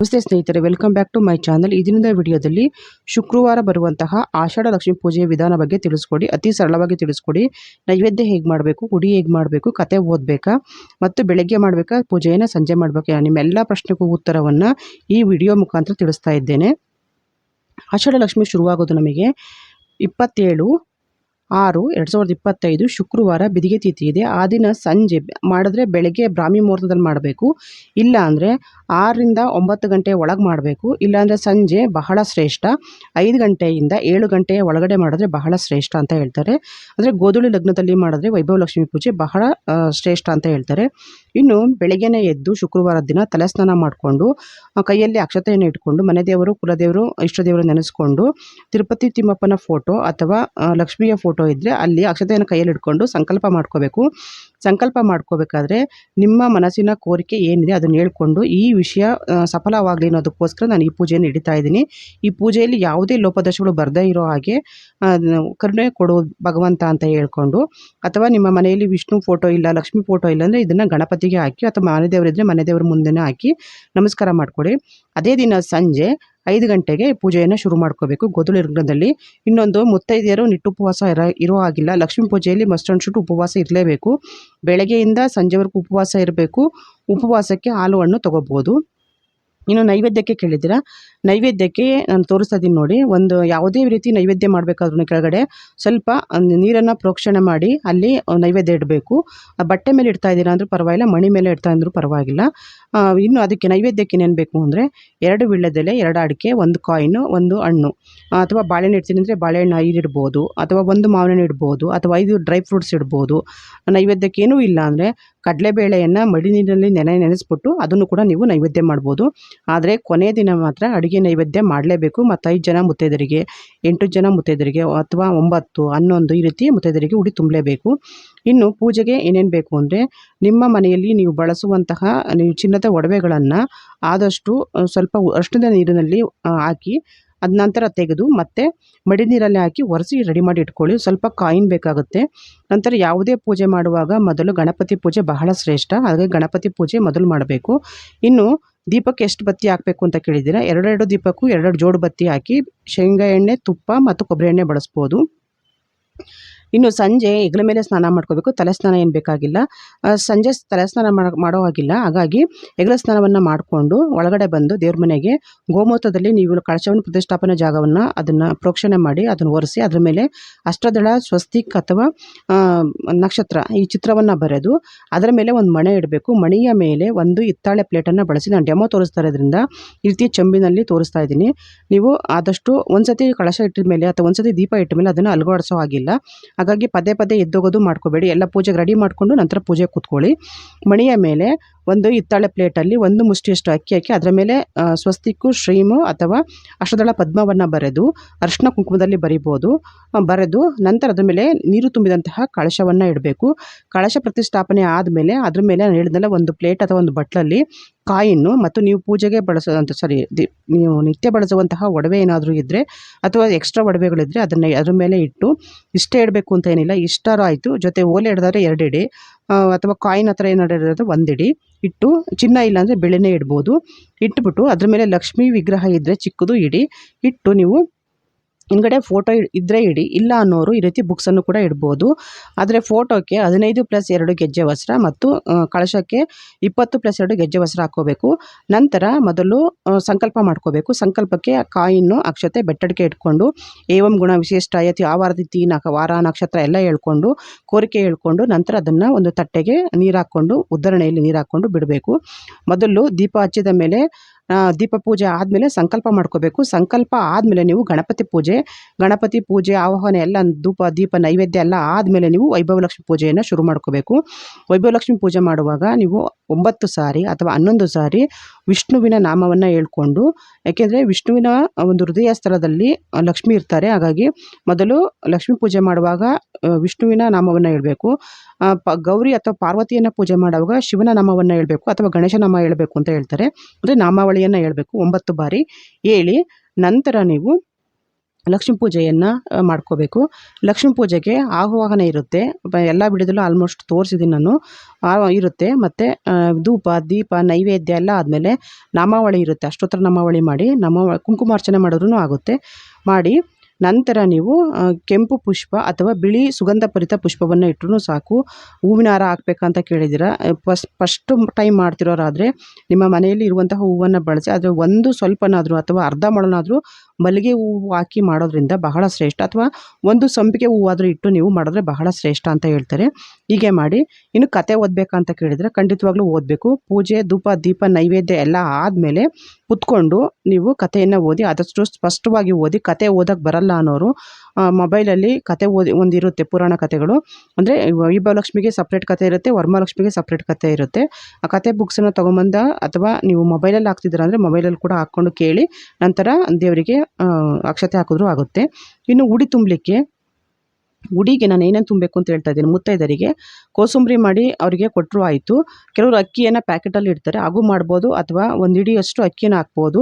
ನಮಸ್ತೆ ಸ್ನೇಹಿತರೆ, welcome back to my channel. ಇದರಿಂದ ವಿಡಿಯೋದಲ್ಲಿ ಶುಕ್ರವಾರ ಬರುವಂತಹ ಆಷಾಢ ಲಕ್ಷ್ಮೀ ಪೂಜೆಯ ವಿಧಾನ ಬಗ್ಗೆ ತಿಳಿಸ್ಕೊಡಿ. ಅತಿ ಸರಳವಾಗಿ ತಿಳಿಸ್ಕೊಡಿ. ನೈವೇದ್ಯ ಹೇಗೆ ಮಾಡಬೇಕು, ಗುಡಿ ಹೇಗೆ ಮಾಡಬೇಕು, ಕತೆ ಓದಬೇಕಾ ಮತ್ತು ಬೆಳಗ್ಗೆ ಮಾಡಬೇಕಾ, ಪೂಜೆಯನ್ನು ಸಂಜೆ ಮಾಡಬೇಕಾ ನಿಮ್ಮೆಲ್ಲ ಪ್ರಶ್ನೆಗೂ ಉತ್ತರವನ್ನು ಈ ವಿಡಿಯೋ ಮುಖಾಂತರ ತಿಳಿಸ್ತಾ ಇದ್ದೇನೆ. ಆಷಾಢ ಲಕ್ಷ್ಮಿ ಶುರುವಾಗೋದು ನಮಗೆ ಇಪ್ಪತ್ತೇಳು ಆರು, ಎರಡು ಸಾವಿರದ ಇಪ್ಪತ್ತೈದು ಶುಕ್ರವಾರ ಬಿದಿಗೆ ತಿಥಿ ಇದೆ. ಆ ದಿನ ಸಂಜೆ ಮಾಡಿದ್ರೆ ಬೆಳಗ್ಗೆ ಬ್ರಾಹ್ಮಿ ಮುಹೂರ್ತದಲ್ಲಿ ಮಾಡಬೇಕು. ಇಲ್ಲ ಅಂದರೆ ಆರರಿಂದ ಒಂಬತ್ತು ಗಂಟೆ ಒಳಗೆ ಮಾಡಬೇಕು. ಇಲ್ಲಾಂದರೆ ಸಂಜೆ ಬಹಳ ಶ್ರೇಷ್ಠ. ಐದು ಗಂಟೆಯಿಂದ ಏಳು ಗಂಟೆಯ ಒಳಗಡೆ ಮಾಡಿದ್ರೆ ಬಹಳ ಶ್ರೇಷ್ಠ ಅಂತ ಹೇಳ್ತಾರೆ. ಅಂದರೆ ಗೋಧುಳಿ ಲಗ್ನದಲ್ಲಿ ಮಾಡಿದ್ರೆ ವೈಭವ ಲಕ್ಷ್ಮಿ ಪೂಜೆ ಬಹಳ ಶ್ರೇಷ್ಠ ಅಂತ ಹೇಳ್ತಾರೆ. ಇನ್ನು ಬೆಳಗ್ಗೆನೇ ಎದ್ದು ಶುಕ್ರವಾರ ದಿನ ತಲೆ ಸ್ನಾನ ಮಾಡಿಕೊಂಡು ಕೈಯಲ್ಲಿ ಅಕ್ಷತೆಯನ್ನು ಇಟ್ಕೊಂಡು, ಮನೆ ದೇವರು, ಕುಲದೇವರು, ಇಷ್ಟ ದೇವರು ನೆನೆಸ್ಕೊಂಡು, ತಿರುಪತಿ ತಿಮ್ಮಪ್ಪನ ಫೋಟೋ ಅಥವಾ ಲಕ್ಷ್ಮಿಯ ಫೋಟೋ ಇದ್ದರೆ ಅಲ್ಲಿ ಅಕ್ಷತೆಯನ್ನು ಕೈಯಲ್ಲಿ ಇಟ್ಕೊಂಡು ಸಂಕಲ್ಪ ಮಾಡ್ಕೋಬೇಕು. ಸಂಕಲ್ಪ ಮಾಡ್ಕೋಬೇಕಾದ್ರೆ ನಿಮ್ಮ ಮನಸ್ಸಿನ ಕೋರಿಕೆ ಏನಿದೆ ಅದನ್ನು ಹೇಳ್ಕೊಂಡು ಈ ವಿಷಯ ಸಫಲವಾಗಲಿ ಅನ್ನೋದಕ್ಕೋಸ್ಕರ ನಾನು ಈ ಪೂಜೆಯನ್ನು ಹಿಡಿತಾ ಇದ್ದೀನಿ. ಈ ಪೂಜೆಯಲ್ಲಿ ಯಾವುದೇ ಲೋಪದೋಷಗಳು ಬರದೇ ಇರೋ ಹಾಗೆ ಕರುಣೆ ಕೊಡು ಭಗವಂತ ಅಂತ ಹೇಳ್ಕೊಂಡು ಅಥವಾ ನಿಮ್ಮ ಮನೆಯಲ್ಲಿ ವಿಷ್ಣು ಫೋಟೋ ಇಲ್ಲ, ಲಕ್ಷ್ಮಿ ಫೋಟೋ ಇಲ್ಲ ಅಂದರೆ ಇದನ್ನು ಗಣಪತಿಗೆ ಹಾಕಿ ಅಥವಾ ಮನೆ ದೇವರಿದ್ದರೆ ಮನೆ ದೇವರ ಮುಂದೆನೇ ಹಾಕಿ ನಮಸ್ಕಾರ ಮಾಡಿಕೊಡಿ. ಅದೇ ದಿನ ಸಂಜೆ ಐದು ಗಂಟೆಗೆ ಪೂಜೆಯನ್ನು ಶುರು ಮಾಡ್ಕೋಬೇಕು. ಗೋಧುಳಿ ಋಗ್ನದಲ್ಲಿ ಇನ್ನೊಂದು ಮುತ್ತೈದೆಯರು ನಿಟ್ಟುಪವಾಸ ಇರ, ಇರೋ ಹಾಗಿಲ್ಲ. ಲಕ್ಷ್ಮೀ ಪೂಜೆಯಲ್ಲಿ ಮಸ್ಟ್ ಅಂಡ್ ಶುಡ್ ಉಪವಾಸ ಇರಲೇಬೇಕು. ಬೆಳಗ್ಗೆಯಿಂದ ಸಂಜೆವರೆಗೂ ಉಪವಾಸ ಇರಬೇಕು. ಉಪವಾಸಕ್ಕೆ ಹಾಲು ಹಣ್ಣು ತೊಗೋಬೋದು. ಇನ್ನು ನೈವೇದ್ಯಕ್ಕೆ ಕೇಳಿದ್ದೀರಾ? ನೈವೇದ್ಯಕ್ಕೆ ನಾನು ತೋರಿಸ್ತಿದ್ದೀನಿ ನೋಡಿ. ಒಂದು ಯಾವುದೇ ರೀತಿ ನೈವೇದ್ಯ ಮಾಡಬೇಕಾದ್ರೂ ಕೆಳಗಡೆ ಸ್ವಲ್ಪ ನೀರನ್ನು ಪ್ರೋಕ್ಷಣೆ ಮಾಡಿ ಅಲ್ಲಿ ನೈವೇದ್ಯ ಇಡಬೇಕು. ಬಟ್ಟೆ ಮೇಲೆ ಇಡ್ತಾ ಇದ್ದೀರಾ ಅಂದರೂ ಪರವಾಗಿಲ್ಲ, ಮಣಿ ಮೇಲೆ ಇಡ್ತಾ ಅಂದರೂ ಪರವಾಗಿಲ್ಲ. ಇನ್ನು ಅದಕ್ಕೆ ನೈವೇದ್ಯಕ್ಕೆ ಏನೇನು ಬೇಕು ಅಂದರೆ ಎರಡು ವೀಳ್ಯದೆಲೆ ಎರಡು ಅಡಿಕೆ, ಒಂದು ಕಾಯಿನು, ಒಂದು ಹಣ್ಣು. ಅಥವಾ ಬಾಳೆಹಣ್ಣು ಇಡ್ತೀನಿ ಅಂದರೆ ಬಾಳೆಹಣ್ಣು, ಐದು ಇಡ್ಬೋದು. ಅಥವಾ ಒಂದು ಮಾವಿನ ಇಡ್ಬೋದು. ಅಥವಾ ಐದು ಡ್ರೈ ಫ್ರೂಟ್ಸ್ ಇಡ್ಬೋದು. ನೈವೇದ್ಯಕ್ಕೆ ಏನೂ ಇಲ್ಲ ಅಂದರೆ ಕಡಲೆಬೇಳೆಯನ್ನು ಮಡಿ ನೀರಿನಲ್ಲಿ ನೆನೆ ನೆನೆಸ್ಬಿಟ್ಟು ಅದನ್ನು ಕೂಡ ನೀವು ನೈವೇದ್ಯ ಮಾಡ್ಬೋದು. ಆದರೆ ಕೊನೆಯ ದಿನ ಮಾತ್ರ ಅಡುಗೆ ನೈವೇದ್ಯ ಮಾಡಲೇಬೇಕು. ಮತ್ತು ಐದು ಜನ ಮುತ್ತೈದರಿಗೆ ಎಂಟು ಜನ ಮುತ್ತೈದರಿಗೆ ಅಥವಾ ಒಂಬತ್ತು, ಹನ್ನೊಂದು ಈ ರೀತಿ ಮುತ್ತೈದರಿಗೆ ಉಡಿ ತುಂಬಲೇಬೇಕು. ಇನ್ನು ಪೂಜೆಗೆ ಏನೇನು ಬೇಕು ಅಂದರೆ, ನಿಮ್ಮ ಮನೆಯಲ್ಲಿ ನೀವು ಬಳಸುವಂತಹ, ನೀವು ಚಿನ್ನದ ಒಡವೆಗಳನ್ನು ಆದಷ್ಟು ಸ್ವಲ್ಪ ಅರ್ಶಿಣದ ನೀರಿನಲ್ಲಿ ಹಾಕಿ ಅದ ನಂತರ ತೆಗೆದು ಮತ್ತೆ ಮಡಿ ನೀರಲ್ಲಿ ಹಾಕಿ ಒರೆಸಿ ರೆಡಿ ಮಾಡಿ ಇಟ್ಕೊಳ್ಳಿ. ಸ್ವಲ್ಪ ಕಾಯಿನ್ ಬೇಕಾಗುತ್ತೆ. ನಂತರ ಯಾವುದೇ ಪೂಜೆ ಮಾಡುವಾಗ ಮೊದಲು ಗಣಪತಿ ಪೂಜೆ ಬಹಳ ಶ್ರೇಷ್ಠ. ಹಾಗಾಗಿ ಗಣಪತಿ ಪೂಜೆ ಮೊದಲು ಮಾಡಬೇಕು. ಇನ್ನು ದೀಪಕ್ಕೆ ಎಷ್ಟು ಬತ್ತಿ ಹಾಕಬೇಕು ಅಂತ ಕೇಳಿದ್ದೀರಾ? ಎರಡೆರಡು ದೀಪಕ್ಕೂ ಎರಡೆರಡು ಜೋಡು ಬತ್ತಿ ಹಾಕಿ ಶೇಂಗಾ ಎಣ್ಣೆ, ತುಪ್ಪ ಮತ್ತು ಕೊಬ್ಬರಿ ಎಣ್ಣೆ ಬಳಸ್ಬೋದು. ಇನ್ನು ಸಂಜೆ ಹೆಗಲ ಮೇಲೆ ಸ್ನಾನ ಮಾಡ್ಕೋಬೇಕು. ತಲೆ ಸ್ನಾನ ಏನು ಬೇಕಾಗಿಲ್ಲ. ಸಂಜೆ ತಲೆ ಸ್ನಾನ ಮಾಡೋ ಮಾಡೋ ಹಾಗಿಲ್ಲ. ಹಾಗಾಗಿ ಹೆಗಲ ಸ್ನಾನವನ್ನು ಮಾಡಿಕೊಂಡು ಒಳಗಡೆ ಬಂದು ದೇವ್ರ ಮನೆಗೆ ಗೋಮೂತ್ರದಲ್ಲಿ ನೀವು ಕಳಶವನ್ನು ಪ್ರತಿಷ್ಠಾಪನೆ ಜಾಗವನ್ನು ಅದನ್ನು ಪ್ರೋಕ್ಷಣೆ ಮಾಡಿ ಅದನ್ನು ಒರೆಸಿ ಅದರ ಮೇಲೆ ಅಷ್ಟದಳ ಸ್ವಸ್ತಿಕ್ ಅಥವಾ ನಕ್ಷತ್ರ ಈ ಚಿತ್ರವನ್ನು ಬರೆದು ಅದರ ಮೇಲೆ ಒಂದು ಮಣೆ ಇಡಬೇಕು. ಮಣಿಯ ಮೇಲೆ ಒಂದು ಹಿತ್ತಾಳೆ ಪ್ಲೇಟನ್ನು ಬಳಸಿ ನಾನು ಡೆಮೋ ತೋರಿಸ್ತಾ ಇರೋದ್ರಿಂದ ಈ ರೀತಿ ಚೆಂಬಿನಲ್ಲಿ ತೋರಿಸ್ತಾ ಇದ್ದೀನಿ. ನೀವು ಆದಷ್ಟು ಒಂದ್ಸತಿ ಕಳಶ ಇಟ್ಟಿದ ಮೇಲೆ ಅಥವಾ ಒಂದ್ಸತಿ ದೀಪ ಇಟ್ಟ ಮೇಲೆ ಅದನ್ನು ಅಲುಗಾಡಿಸೋ ಹಾಗಿಲ್ಲ. ಹಾಗಾಗಿ ಪದೇ ಪದೇ ಎದ್ದೋಗೋದು ಮಾಡ್ಕೋಬೇಡಿ. ಎಲ್ಲ ಪೂಜೆಗೆ ರೆಡಿ ಮಾಡಿಕೊಂಡು ನಂತರ ಪೂಜೆ ಕೂತ್ಕೊಳ್ಳಿ. ಮಣಿಯ ಮೇಲೆ ಒಂದು ಹಿತ್ತಾಳೆ ಪ್ಲೇಟಲ್ಲಿ ಒಂದು ಮುಷ್ಟಿಯಷ್ಟು ಅಕ್ಕಿ ಹಾಕಿ ಅದರ ಮೇಲೆ ಸ್ವಸ್ತಿಕ್ಕು, ಶ್ರೀಮು ಅಥವಾ ಅಷ್ಟದಳ ಪದ್ಮವನ್ನು ಬರೆದು, ಅರಿಶಿನ ಕುಂಕುಮದಲ್ಲಿ ಬರಿಬೋದು. ಬರೆದು ನಂತರ ಅದ್ರ ಮೇಲೆ ನೀರು ತುಂಬಿದಂತಹ ಕಳಶವನ್ನು ಇಡಬೇಕು. ಕಳಶ ಪ್ರತಿಷ್ಠಾಪನೆ ಆದಮೇಲೆ ಅದ್ರ ಮೇಲೆ ನಾನು ಹೇಳಿದ್ನಲ್ಲ ಒಂದು ಪ್ಲೇಟ್ ಅಥವಾ ಒಂದು ಬಟ್ಲಲ್ಲಿ ಕಾಯಿನ್ನು ಮತ್ತು ನೀವು ಪೂಜೆಗೆ ಬಳಸುವಂಥ ಸಾರಿ ನೀವು ನಿತ್ಯ ಬಳಸುವಂತಹ ಒಡವೆ ಏನಾದರೂ ಇದ್ದರೆ ಅಥವಾ ಎಕ್ಸ್ಟ್ರಾ ಒಡವೆಗಳಿದ್ದರೆ ಅದನ್ನು, ಅದ್ರ ಮೇಲೆ ಇಟ್ಟು ಇಷ್ಟೇ ಇಡಬೇಕು ಅಂತ ಏನಿಲ್ಲ ಇಷ್ಟಾರು ಆಯಿತು. ಜೊತೆ ಓಲೆ ಹಿಡ್ದಾದ್ರೆ ಎರಡು ಇಡಿ ಅಥವಾ ಕಾಯಿನ್ ಹತ್ರ ಏನಾದ್ರು ಇರೋದು ಒಂದು ಇಡಿ ಇಟ್ಟು ಚಿನ್ನ ಇಲ್ಲಾಂದರೆ ಬೆಳೆನೇ ಇಡ್ಬೋದು. ಇಟ್ಬಿಟ್ಟು ಅದ್ರ ಮೇಲೆ ಲಕ್ಷ್ಮೀ ವಿಗ್ರಹ ಇದ್ದರೆ ಚಿಕ್ಕದು ಇಡಿ. ಇಟ್ಟು ನೀವು ಹಿಂದ್ಗಡೆ ಫೋಟೋ ಇದ್ದರೆ ಇಡಿ, ಇಲ್ಲ ಅನ್ನೋರು ಈ ರೀತಿ ಬುಕ್ಸನ್ನು ಕೂಡ ಇಡ್ಬೋದು. ಆದರೆ ಫೋಟೋಕ್ಕೆ ಹದಿನೈದು ಪ್ಲಸ್ ಎರಡು ಗೆಜ್ಜೆ ವಸ್ತ್ರ ಮತ್ತು ಕಳಶಕ್ಕೆ ಇಪ್ಪತ್ತು ಪ್ಲಸ್ ಎರಡು ಗೆಜ್ಜೆ ವಸ್ತ್ರ ಹಾಕ್ಕೋಬೇಕು. ನಂತರ ಮೊದಲು ಸಂಕಲ್ಪ ಮಾಡ್ಕೋಬೇಕು. ಸಂಕಲ್ಪಕ್ಕೆ ಕಾಯಿನ್ನು, ಅಕ್ಷತೆ, ಬೆಟ್ಟಡಿಕೆ ಇಟ್ಕೊಂಡು, ಏವಂ ಗುಣ ವಿಶಿಷ್ಟ ಯತಿ ಆವಾರದಿತಿ ನಕ ವಾರ ನಕ್ಷತ್ರ ಎಲ್ಲ ಹೇಳ್ಕೊಂಡು, ಕೋರಿಕೆ ಹೇಳ್ಕೊಂಡು, ನಂತರ ಅದನ್ನು ಒಂದು ತಟ್ಟೆಗೆ ನೀರು ಹಾಕ್ಕೊಂಡು ಉದ್ದರಣೆಯಲ್ಲಿ ನೀರು ಹಾಕ್ಕೊಂಡು ಬಿಡಬೇಕು. ಮೊದಲು ದೀಪ ಹಚ್ಚಿದ ಮೇಲೆ ದೀಪ ಪೂಜೆ ಆದಮೇಲೆ ಸಂಕಲ್ಪ ಮಾಡ್ಕೋಬೇಕು. ಸಂಕಲ್ಪ ಆದಮೇಲೆ ನೀವು ಗಣಪತಿ ಪೂಜೆ ಗಣಪತಿ ಪೂಜೆ, ಆವಾಹನೆ ಎಲ್ಲ, ಧೂಪ, ದೀಪ, ನೈವೇದ್ಯ ಎಲ್ಲ ಆದಮೇಲೆ ನೀವು ವೈಭವಲಕ್ಷ್ಮಿ ಪೂಜೆಯನ್ನು ಶುರು ಮಾಡ್ಕೋಬೇಕು. ವೈಭವಲಕ್ಷ್ಮಿ ಪೂಜೆ ಮಾಡುವಾಗ ನೀವು ಒಂಬತ್ತು ಸಾರಿ ಅಥವಾ ಹನ್ನೊಂದು ಸಾರಿ ವಿಷ್ಣುವಿನ ನಾಮವನ್ನು ಹೇಳ್ಕೊಂಡು, ಯಾಕೆಂದರೆ ವಿಷ್ಣುವಿನ ಒಂದು ಹೃದಯ ಸ್ಥಳದಲ್ಲಿ ಲಕ್ಷ್ಮಿ ಇರ್ತಾರೆ. ಹಾಗಾಗಿ ಮೊದಲು ಲಕ್ಷ್ಮೀ ಪೂಜೆ ಮಾಡುವಾಗ ವಿಷ್ಣುವಿನ ನಾಮವನ್ನು ಹೇಳಬೇಕು. ಪ, ಗೌರಿ ಅಥವಾ ಪಾರ್ವತಿಯನ್ನು ಪೂಜೆ ಮಾಡುವಾಗ ಶಿವನ ನಾಮವನ್ನು ಹೇಳಬೇಕು ಅಥವಾ ಗಣೇಶ ನಾಮ ಹೇಳಬೇಕು ಅಂತ ಹೇಳ್ತಾರೆ. ಅಂದರೆ ನಾಮಾವಳಿಯನ್ನು ಹೇಳಬೇಕು. ಒಂಬತ್ತು ಬಾರಿ ಹೇಳಿ, ನಂತರ ನೀವು ಲಕ್ಷ್ಮೀ ಪೂಜೆಯನ್ನು ಮಾಡ್ಕೋಬೇಕು. ಲಕ್ಷ್ಮೀ ಪೂಜೆಗೆ ಆಹ್ವಾನ ಇರುತ್ತೆ. ಎಲ್ಲ ಬಿಡೋದಲ್ಲೂ ಆಲ್ಮೋಸ್ಟ್ ತೋರಿಸಿದ್ದೀನಿ ನಾನು. ಇರುತ್ತೆ. ಮತ್ತು ಧೂಪ, ದೀಪ, ನೈವೇದ್ಯ ಎಲ್ಲ ಆದಮೇಲೆ ನಾಮಾವಳಿ ಇರುತ್ತೆ. ಅಷ್ಟೋತ್ತರ ನಾಮಾವಳಿ ಮಾಡಿ ನಮ್ಮ ಕುಂಕುಮಾರ್ಚನೆ ಮಾಡಿದ್ರೂ ಆಗುತ್ತೆ. ಮಾಡಿ ನಂತರ ನೀವು ಕೆಂಪು ಪುಷ್ಪ ಅಥವಾ ಬಿಳಿ ಸುಗಂಧ ಭರಿತ ಪುಷ್ಪವನ್ನು ಇಟ್ಟರೂ ಸಾಕು. ಹೂವಿನ ಹಾರ ಹಾಕ್ಬೇಕಂತ ಕೇಳಿದಿರ. ಫಸ್ ಫಸ್ಟ್ ಟೈಮ್ ಮಾಡ್ತಿರೋರಾದರೆ ನಿಮ್ಮ ಮನೆಯಲ್ಲಿ ಇರುವಂತಹ ಹೂವನ್ನು ಬಳಸಿ, ಆದರೆ ಒಂದು ಸ್ವಲ್ಪನಾದರೂ ಅಥವಾ ಅರ್ಧ ಮೊಳನಾದರೂ ಮಲ್ಲಿಗೆ ಹೂವು ಹಾಕಿ ಮಾಡೋದ್ರಿಂದ ಬಹಳ ಶ್ರೇಷ್ಠ. ಅಥವಾ ಒಂದು ಸಂಪಿಗೆ ಹೂವಾದರೂ ಇಟ್ಟು ನೀವು ಮಾಡಿದ್ರೆ ಬಹಳ ಶ್ರೇಷ್ಠ ಅಂತ ಹೇಳ್ತಾರೆ. ಹೀಗೆ ಮಾಡಿ ಇನ್ನು ಕತೆ ಓದಬೇಕಂತ ಕೇಳಿದರೆ ಖಂಡಿತವಾಗ್ಲೂ ಓದಬೇಕು. ಪೂಜೆ, ಧೂಪ, ದೀಪ, ನೈವೇದ್ಯ ಎಲ್ಲ ಆದಮೇಲೆ ಕುತ್ಕೊಂಡು ನೀವು ಕಥೆಯನ್ನು ಓದಿ ಆದಷ್ಟು ಸ್ಪಷ್ಟವಾಗಿ ಓದಿ ಕತೆ ಓದಕ್ಕೆ ಬರಲ್ಲ ಅನ್ನೋರು ಮೊಬೈಲಲ್ಲಿ ಕತೆ ಓದಿ ಒಂದಿರುತ್ತೆ ಪುರಾಣ ಕಥೆಗಳು ಅಂದರೆ ವೈಭವಲಕ್ಷ್ಮಿಗೆ ಸಪ್ರೇಟ್ ಕತೆ ಇರುತ್ತೆ ವರ್ಮಾಲಕ್ಷ್ಮಿಗೆ ಸಪ್ರೇಟ್ ಕತೆ ಇರುತ್ತೆ. ಆ ಕತೆ ಬುಕ್ಸನ್ನು ತೊಗೊಂಬಂದ ಅಥವಾ ನೀವು ಮೊಬೈಲಲ್ಲಿ ಹಾಕ್ತಿದ್ದೀರ ಅಂದರೆ ಮೊಬೈಲಲ್ಲಿ ಕೂಡ ಹಾಕ್ಕೊಂಡು ಕೇಳಿ, ನಂತರ ದೇವರಿಗೆ ಅಕ್ಷತೆ ಹಾಕಿದ್ರೂ ಆಗುತ್ತೆ. ಇನ್ನು ಉಡಿ ತುಂಬಲಿಕ್ಕೆ ಉಡಿಗೆ ನಾನು ಏನೇನು ತುಂಬಬೇಕು ಅಂತ ಹೇಳ್ತಾ ಇದ್ದೀನಿ ಮುತ್ತೈದರಿಗೆ ಕೋಸಂಬರಿ ಮಾಡಿ ಅವರಿಗೆ ಕೊಟ್ಟರು ಆಯಿತು. ಕೆಲವರು ಅಕ್ಕಿಯನ್ನು ಪ್ಯಾಕೆಟಲ್ಲಿ ಇಡ್ತಾರೆ. ಹಾಗೂ ಮಾಡ್ಬೋದು ಅಥವಾ ಒಂದು ಇಡಿಯಷ್ಟು ಅಕ್ಕಿಯನ್ನು ಹಾಕ್ಬೋದು.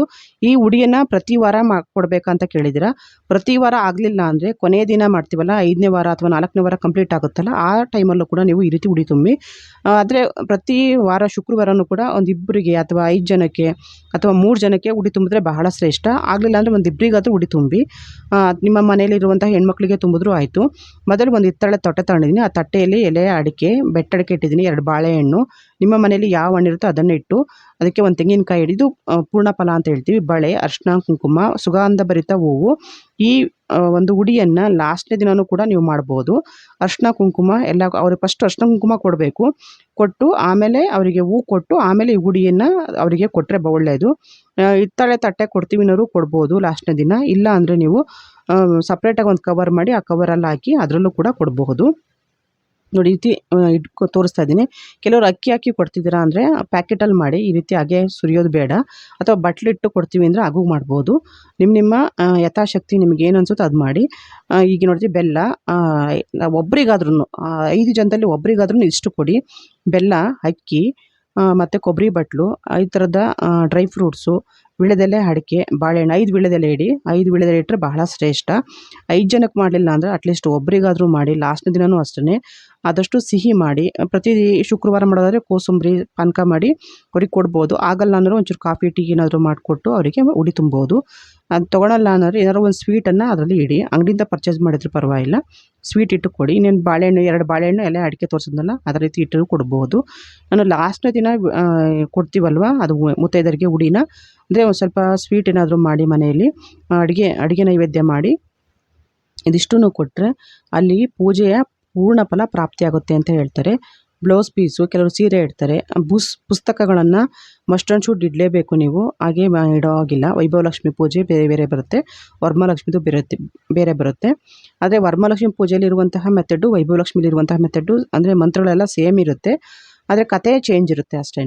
ಈ ಉಡಿಯನ್ನು ಪ್ರತಿ ವಾರ ಮಾಡಿಕೊಡ್ಬೇಕಂತ ಕೇಳಿದ್ದೀರಾ? ಪ್ರತಿ ವಾರ ಆಗಲಿಲ್ಲ ಅಂದರೆ ಕೊನೆಯ ದಿನ ಮಾಡ್ತೀವಲ್ಲ, ಐದನೇ ವಾರ ಅಥವಾ ನಾಲ್ಕನೇ ವಾರ ಕಂಪ್ಲೀಟ್ ಆಗುತ್ತಲ್ಲ, ಆ ಟೈಮಲ್ಲೂ ಕೂಡ ನೀವು ಈ ರೀತಿ ಉಡಿ ತುಂಬಿ. ಆದರೆ ಪ್ರತಿ ವಾರ ಶುಕ್ರವಾರನೂ ಕೂಡ ಒಂದು ಇಬ್ಬರಿಗೆ ಅಥವಾ ಐದು ಜನಕ್ಕೆ ಅಥವಾ ಮೂರು ಜನಕ್ಕೆ ಉಡಿ ತುಂಬಿದ್ರೆ ಬಹಳ ಶ್ರೇಷ್ಠ. ಆಗಲಿಲ್ಲ ಅಂದರೆ ಒಂದು ಇಬ್ಬರಿಗಾದರೂ ಉಡಿ ತುಂಬಿ ನಿಮ್ಮ ಮನೆಯಲ್ಲಿರುವಂಥ ಹೆಣ್ಮಕ್ಳಿಗೆ ತುಂಬಿದ್ರೂ ಆಯಿತು. ಮೊದಲು ಒಂದು ಹಿತ್ತಾಳೆ ತೊಟ್ಟೆ ತಗೊಂಡಿದ್ದೀನಿ. ಆ ತಟ್ಟೆಯಲ್ಲಿ ಎಲೆ ಅಡಿಕೆ ಬೆಟ್ಟಡಿಕೆ ಇಟ್ಟಿದ್ದೀನಿ. ಎರಡು ಬಾಳೆಹಣ್ಣು. ನಿಮ್ಮ ಮನೆಯಲ್ಲಿ ಯಾವ ಹಣ್ಣಿರುತ್ತೋ ಅದನ್ನು ಇಟ್ಟು ಅದಕ್ಕೆ ಒಂದು ತೆಂಗಿನಕಾಯಿ ಹಿಡಿದು ಪೂರ್ಣ ಪೂರ್ಣಫಲ ಅಂತ ಹೇಳ್ತೀವಿ. ಬಳೆ, ಅರಿಶ್ಣ, ಕುಂಕುಮ ಸುಗಂಧ ಭರಿತ ಹೂವು ಈ ಒಂದು ಉಡಿಯನ್ನು ಲಾಸ್ಟ್ನೇ ದಿನವೂ ಕೂಡ ನೀವು ಮಾಡ್ಬೋದು. ಅರ್ಶಿನ ಕುಂಕುಮ ಎಲ್ಲ ಅವ್ರಿಗೆ ಫಸ್ಟ್ ಅರ್ಶಿನ ಕುಂಕುಮ ಕೊಡಬೇಕು. ಕೊಟ್ಟು ಆಮೇಲೆ ಅವರಿಗೆ ಹೂ ಕೊಟ್ಟು ಆಮೇಲೆ ಈ ಉಡಿಯನ್ನು ಅವರಿಗೆ ಕೊಟ್ಟರೆ ಒಳ್ಳೆಯದು ಇತ್ತಳೆ ತಟ್ಟೆ ಕೊಡ್ತೀವಿ ಅನ್ನೋರು ಕೊಡ್ಬೋದು ಲಾಸ್ಟ್ನೇ ದಿನ. ಇಲ್ಲ ಅಂದರೆ ನೀವು ಸಪ್ರೇಟಾಗಿ ಒಂದು ಕವರ್ ಮಾಡಿ ಆ ಕವರಲ್ಲಿ ಹಾಕಿ ಅದರಲ್ಲೂ ಕೂಡ ಕೊಡಬಹುದು. ನೋಡಿ, ಈ ರೀತಿ ಇಟ್ಕೊ, ತೋರಿಸ್ತಾ ಇದ್ದೀನಿ. ಕೆಲವರು ಅಕ್ಕಿ ಹಾಕಿ ಕೊಡ್ತಿದ್ದೀರಾ ಅಂದರೆ ಪ್ಯಾಕೆಟಲ್ಲಿ ಮಾಡಿ ಈ ರೀತಿ ಹಾಗೆ ಸುರಿಯೋದು ಬೇಡ. ಅಥವಾ ಬಟ್ಲಿಟ್ಟು ಕೊಡ್ತೀವಿ ಅಂದರೆ ಹಾಗೂ ಮಾಡ್ಬೋದು. ನಿಮ್ಮ ನಿಮ್ಮ ಯಥಾಶಕ್ತಿ ನಿಮ್ಗೆ ಏನು ಅನ್ಸುತ್ತೆ ಅದು ಮಾಡಿ. ಈಗ ನೋಡ್ತೀವಿ, ಬೆಲ್ಲ ಒಬ್ರಿಗಾದ್ರೂ ಐದು ಜನದಲ್ಲಿ ಒಬ್ರಿಗಾದ್ರೂ ಇಷ್ಟು ಕೊಡಿ. ಬೆಲ್ಲ, ಅಕ್ಕಿ ಮತ್ತು ಕೊಬ್ಬರಿ ಬಟ್ಲು ಈ ಥರದ ಡ್ರೈ ಫ್ರೂಟ್ಸು ವಿಳೆದೆಲೆ ಅಡಿಕೆ, ಬಾಳೆಹಣ್ಣು, ಐದು ವಿಳೆದೆಲೆ ಇಡಿ, ಐದು ವಿಳೆದೆಲೆ ಇಟ್ಟರೆ ಬಹಳ ಶ್ರೇಷ್ಠ. ಐದು ಜನಕ್ಕೆ ಮಾಡಲಿಲ್ಲ ಅಂದರೆ ಅಟ್ಲೀಸ್ಟ್ ಒಬ್ರಿಗಾದರೂ ಮಾಡಿ ಲಾಸ್ಟ್ನ ದಿನವೂ ಅಷ್ಟೇ ಆದಷ್ಟು ಸಿಹಿ ಮಾಡಿ, ಪ್ರತಿ ಶುಕ್ರವಾರ ಮಾಡೋದಾದರೆ ಕೋಸಂಬರಿ, ಪಾನಕ ಮಾಡಿ ಅವ್ರಿಗೆ ಕೊಡ್ಬೋದು. ಆಗಲ್ಲ ಅಂದ್ರೆ ಒಂಚೂರು ಕಾಫಿ, ಟೀ ಏನಾದರೂ ಮಾಡಿಕೊಟ್ಟು ಅವರಿಗೆ ಉಡಿ ತುಂಬೋದು. ಅದು ತೊಗೊಳಲ್ಲ ಅಂದರೆ ಏನಾದ್ರು ಒಂದು ಸ್ವೀಟನ್ನು ಅದರಲ್ಲಿ ಇಡಿ. ಅಂಗಡಿಯಿಂದ ಪರ್ಚೇಸ್ ಮಾಡಿದ್ರು ಪರವಾಗಿಲ್ಲ. ಸ್ವೀಟ್ ಇಟ್ಟು ಕೊಡಿ. ಇನ್ನೇನು ಬಾಳೆಹಣ್ಣು, ಎರಡು ಬಾಳೆಹಣ್ಣು ಎಲ್ಲ ಅಡಿಕೆ ತೋರಿಸಿದ್ನಲ್ಲ ಅದೇ ರೀತಿ ಇಟ್ಟು ಕೊಡ್ಬೋದು. ನಾನು ಲಾಸ್ಟ್ನೇ ದಿನ ಕೊಡ್ತೀವಲ್ವ? ಅದು ಮುತ್ತೈದರಿಗೆ ಉಡಿನ. ಅಂದರೆ ಒಂದು ಸ್ವಲ್ಪ ಸ್ವೀಟ್ ಏನಾದರೂ ಮಾಡಿ ಮನೆಯಲ್ಲಿ ಅಡುಗೆ ಅಡುಗೆ ನೈವೇದ್ಯ ಮಾಡಿ ಇದಿಷ್ಟೂ ಕೊಟ್ಟರೆ ಅಲ್ಲಿ ಪೂಜೆಯ ಪೂರ್ಣ ಫಲ ಪ್ರಾಪ್ತಿಯಾಗುತ್ತೆ ಅಂತ ಹೇಳ್ತಾರೆ. ಬ್ಲೌಸ್ ಪೀಸು ಕೆಲವರು ಸೀರೆ ಇಡ್ತಾರೆ. ಬುಸ್, ಪುಸ್ತಕಗಳನ್ನು ಮಸ್ಟ್ ಶೂಟ್ ಇಡಲೇಬೇಕು ನೀವು. ಹಾಗೆ ಇಡೋ ವೈಭವ ವೈಭವಲಕ್ಷ್ಮಿ ಪೂಜೆ ಬೇರೆ ಬೇರೆ ಬರುತ್ತೆ. ವರ್ಮಲಕ್ಷ್ಮಿದು ಬೇರೆ ಬೇರೆ ಬರುತ್ತೆ. ಆದರೆ ವರಮಹಾಲಕ್ಷ್ಮಿ ಪೂಜೆಯಲ್ಲಿರುವಂತಹ ಮೆಥಡು ವೈಭವಲಕ್ಷ್ಮಿಲಿರುವಂತಹ ಮೆಥಡು ಅಂದರೆ ಮಂತ್ರಗಳೆಲ್ಲ ಸೇಮ್ ಇರುತ್ತೆ. ಆದರೆ ಕಥೆ ಚೇಂಜ್ ಇರುತ್ತೆ ಅಷ್ಟೇ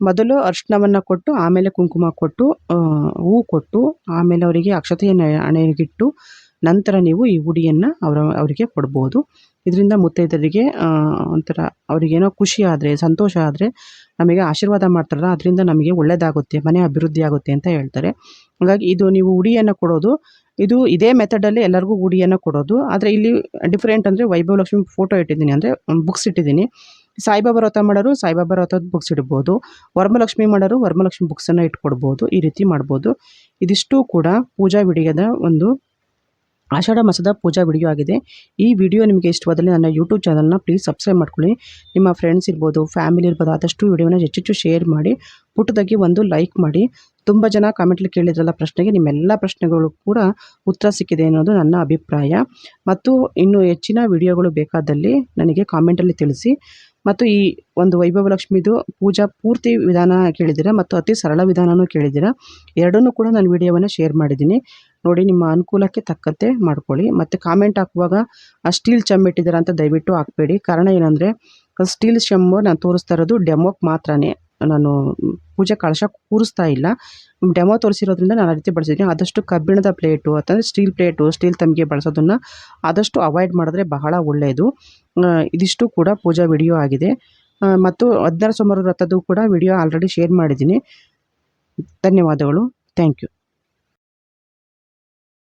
ಮೊದಲು ಅರಿಶಿಣವನ್ನ ಕೊಟ್ಟು ಆಮೇಲೆ ಕುಂಕುಮ ಕೊಟ್ಟು ಹೂ ಕೊಟ್ಟು ಆಮೇಲೆ ಅವರಿಗೆ ಅಕ್ಷತೆಯನ್ನು ಅಣೆಗಿಟ್ಟು ನಂತರ ನೀವು ಈ ಉಡಿಯನ್ನು ಅವರ ಅವರಿಗೆ ಕೊಡ್ಬೋದು. ಇದರಿಂದ ಮುತ್ತೈದರಿಗೆ ಆ, ಒಂಥರ ಅವರಿಗೇನೋ ಖುಷಿ ಆದರೆ ಸಂತೋಷ ಆದರೆ ನಮಗೆ ಆಶೀರ್ವಾದ ಮಾಡ್ತಾರಲ್ಲ ಅದರಿಂದ ನಮಗೆ ಒಳ್ಳೆಯದಾಗುತ್ತೆ ಮನೆ ಅಭಿವೃದ್ಧಿ ಆಗುತ್ತೆ ಅಂತ ಹೇಳ್ತಾರೆ. ಹಾಗಾಗಿ ಇದು ನೀವು ಉಡಿಯನ್ನು ಕೊಡೋದು ಇದು ಇದೇ ಮೆಥಡಲ್ಲಿ ಎಲ್ಲರಿಗೂ ಉಡಿಯನ್ನು ಕೊಡೋದು. ಆದರೆ ಇಲ್ಲಿ ಡಿಫ್ರೆಂಟ್ ಅಂದರೆ ವೈಭವಲಕ್ಷ್ಮಿ ಫೋಟೋ ಇಟ್ಟಿದ್ದೀನಿ ಅಂದರೆ ಬುಕ್ಸ್ ಇಟ್ಟಿದ್ದೀನಿ. ಸಾಯಿಬಾಬಾ ವ್ರತ ಮಾಡೋರು ಸಾಯಿಬಾಬಾ ವ್ರತದ ಬುಕ್ಸ್ ಇಡ್ಬೋದು. ವರಮಲಕ್ಷ್ಮಿ ಮಾಡೋರು ವರಮಲಕ್ಷ್ಮಿ ಬುಕ್ಸನ್ನು ಇಟ್ಕೊಡ್ಬೋದು. ಈ ರೀತಿ ಮಾಡ್ಬೋದು. ಇದಿಷ್ಟು ಕೂಡ ಪೂಜಾ ವಿಡಿಯೋದ ಒಂದು ಆಷಾಢ ಮಾಸದ ಪೂಜಾ ವಿಡಿಯೋ ಆಗಿದೆ. ಈ ವಿಡಿಯೋ ನಿಮಗೆ ಇಷ್ಟವಾದಲ್ಲಿ ನನ್ನ ಯೂಟ್ಯೂಬ್ ಚಾನಲ್ನ ಪ್ಲೀಸ್ ಸಬ್ಸ್ಕ್ರೈಬ್ ಮಾಡ್ಕೊಳ್ಳಿ. ನಿಮ್ಮ ಫ್ರೆಂಡ್ಸ್ ಇರ್ಬೋದು ಫ್ಯಾಮಿಲಿ ಇರ್ಬೋದು, ಆದಷ್ಟು ವಿಡಿಯೋನ ಹೆಚ್ಚೆಚ್ಚು ಶೇರ್ ಮಾಡಿ, ಪುಟ್ಟದಾಗಿ ಒಂದು ಲೈಕ್ ಮಾಡಿ. ತುಂಬ ಜನ ಕಾಮೆಂಟ್ಲಿ ಕೇಳಿದ್ರಲ್ಲ ಪ್ರಶ್ನೆಗೆ, ನಿಮ್ಮೆಲ್ಲ ಪ್ರಶ್ನೆಗಳು ಕೂಡ ಉತ್ತರ ಸಿಕ್ಕಿದೆ ಅನ್ನೋದು ನನ್ನ ಅಭಿಪ್ರಾಯ. ಮತ್ತು ಇನ್ನು ಹೆಚ್ಚಿನ ವಿಡಿಯೋಗಳು ಬೇಕಾದಲ್ಲಿ ನನಗೆ ಕಾಮೆಂಟಲ್ಲಿ ತಿಳಿಸಿ. ಮತ್ತು ಈ ಒಂದು ವೈಭವ ಲಕ್ಷ್ಮಿದು ಪೂಜಾ ಪೂರ್ತಿ ವಿಧಾನ ಕೇಳಿದ್ದೀರಾ ಮತ್ತು ಅತಿ ಸರಳ ವಿಧಾನನೂ ಕೇಳಿದ್ದೀರಾ, ಎರಡನ್ನೂ ಕೂಡ ನಾನು ವಿಡಿಯೋವನ್ನು ಶೇರ್ ಮಾಡಿದ್ದೀನಿ. ನೋಡಿ, ನಿಮ್ಮ ಅನುಕೂಲಕ್ಕೆ ತಕ್ಕಂತೆ ಮಾಡ್ಕೊಳ್ಳಿ. ಮತ್ತು ಕಾಮೆಂಟ್ ಹಾಕುವಾಗ, ಆ ಸ್ಟೀಲ್ ಚಮ್ ಇಟ್ಟಿದ್ದೀರಾ ಅಂತ ದಯವಿಟ್ಟು ಹಾಕಬೇಡಿ. ಕಾರಣ ಏನಂದರೆ ಸ್ಟೀಲ್ ಚಮ್ಮು ನಾನು ತೋರಿಸ್ತಾ ಇರೋದು ಡೆಮೋಕ್ಕೆ ಮಾತ್ರನೇ. ನಾನು ಪೂಜೆ ಕಳಶ ಕೂರಿಸ್ತಾ ಇಲ್ಲ. ಡೆಮೋ ತೋರಿಸಿರೋದ್ರಿಂದ ನಾನು ಆ ರೀತಿ ಬಳಸಿದ್ದೀನಿ. ಆದಷ್ಟು ಕಬ್ಬಿಣದ ಪ್ಲೇಟು ಅಥವಾ ಸ್ಟೀಲ್ ಪ್ಲೇಟು, ಸ್ಟೀಲ್ ತಮಗೆ ಬಳಸೋದನ್ನು ಆದಷ್ಟು ಅವಾಯ್ಡ್ ಮಾಡಿದ್ರೆ ಬಹಳ ಒಳ್ಳೆಯದು ಇದಿಷ್ಟು ಕೂಡ ಪೂಜಾ ವಿಡಿಯೋ ಆಗಿದೆ. ಮತ್ತು ಹದಿನಾರು ಸೋಮವಾರ ವ್ರತದ್ದು ಕೂಡ ವಿಡಿಯೋ ಆಲ್ರೆಡಿ ಶೇರ್ ಮಾಡಿದ್ದೀನಿ. ಧನ್ಯವಾದಗಳು. Thank you.